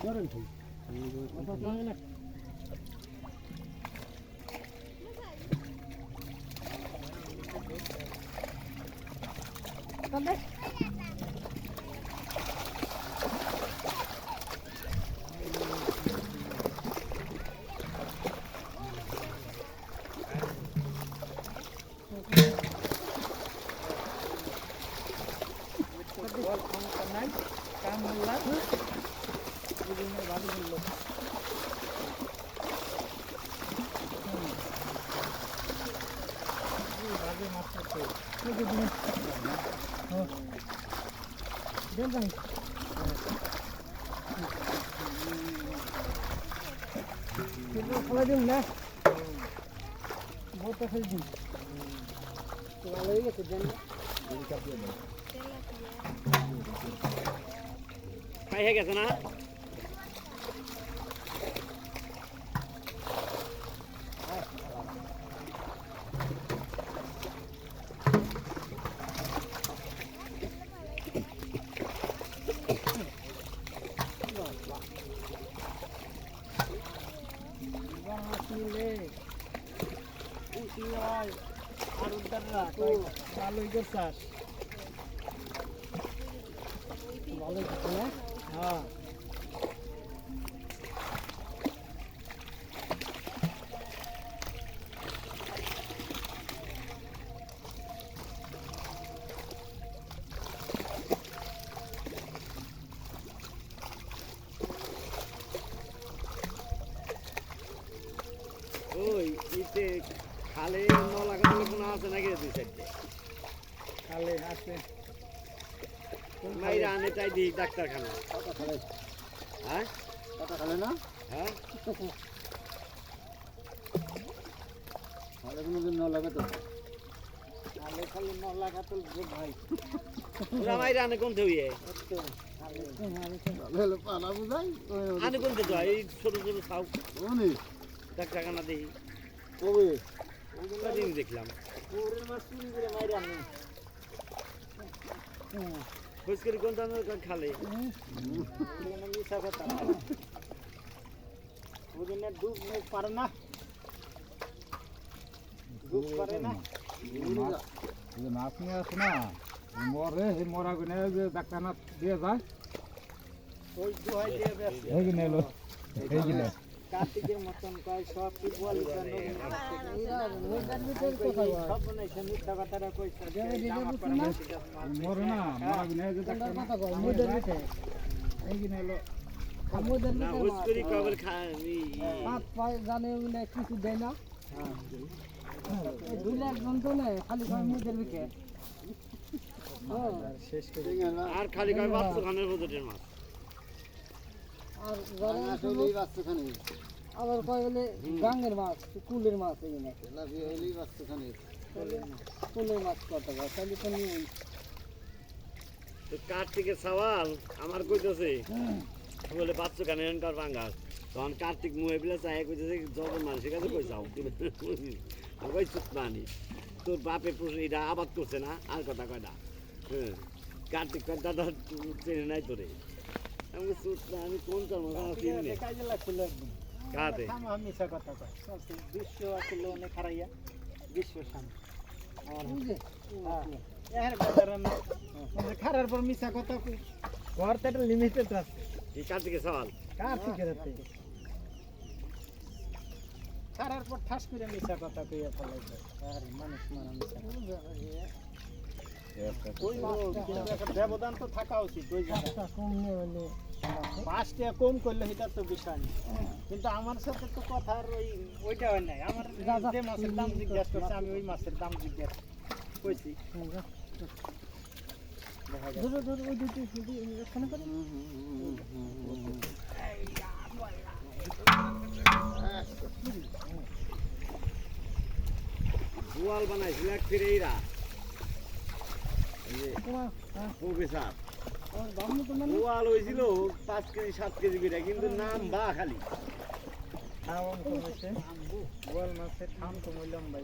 Current. Come back. Hãy subscribe cho kênh Ghiền Mì Gõ Để không bỏ lỡ những video hấp dẫn করেন ঠিক ফেলে দিন না বহুত হয়ে গেছে না আসলে খুশি হয় আর উদ্ধাররা ভালোই করছাস ভালোই করছে হ্যাঁ। খালে নলা কাটলে কোনো আছে নাকি দুই সাইডে? কালে আছে। মাইরা আনে তাই দিই ডাক্তারখানা কথা খালে? হ্যাঁ? কথা খালে না? হ্যাঁ? ভালো কোনো দিন ন লাগে তো কালে খালি ন লাগা তো ভাই ওরা মাইরা আনে কোন পালা আনে কোন এই ছোট ছোট ওনি ডাক্তারখানা দিই। কবে? দেখলাম। পুরের মাছ চুরি করে মাইরে আনি খোঁজ করে কোন খালে ডুব পারে না। ডুব পারে না মাছ নিয়ে আসে না। মরে সেই মরা গুনে যে ডাক্তারখানা দিয়ে যায়। ওই দুহাই দিয়ে ব্যস্ত কার্তিকের মতন কয় সব কি বলি কিছু দেয় না। দুই লাখ জন তো নেই খালি মুদের বিকে আর খালি কয় বাচ্চা খানের বদলের মাছ। আর আবার কয় বলে গাঙ্গের মাছ কুলের মাছ এলেই কুলের মাছ কত তাহলে তো নিয়ে তো কার্তিকের সওয়াল? আমার কইতেছে। বলে বাচ্চা খানের এনকার বাঙ্গাস। তখন কার্তিক মুয়ে বিলে চাই কইতেছে যত মানুষের কাছে কই যাও? আমি কই চুপ মানি। তোর বাপে এটা আবাদ করছে না? আর কথা কয় না। হ্যাঁ কার্তিক কয় দাদা চেনে নাই তোরে। আমি কই, চুপ না আমি কোন কর্ম চিনি না কাজে লাগছিল একদম কাতে আমি মিশা কথা কয়। সবচেয়ে বিশ্ব আসলে অনেক হারাইয়া বিশ্ব শান্তি। এর বেদারান খারার পর মিশা কথা কই। ঘর তো একটা লিমিটেড আছে। এই কার্তিকের সওয়াল? কার থেকে রাতে খারার পর ঠাস করে মিশা কথা কইয়া ফলাইছে। আর মানুষ মারা একটা ব্যবধান তো থাকা উচিত ওই কম করলে সেটা তো বিষয় নেই। কিন্তু আমার সাথে তো ওইটা যে মাছের দাম করছে, আমি ওই মাছের দাম জোয়াল বানাইছিল ফিরে প্রফেসর জোয়াল হয়েছিল পাঁচ কেজি সাত কেজি করে কিন্তু নাম বা খালি। গোয়াল মাছের খাম কমে লম্বাই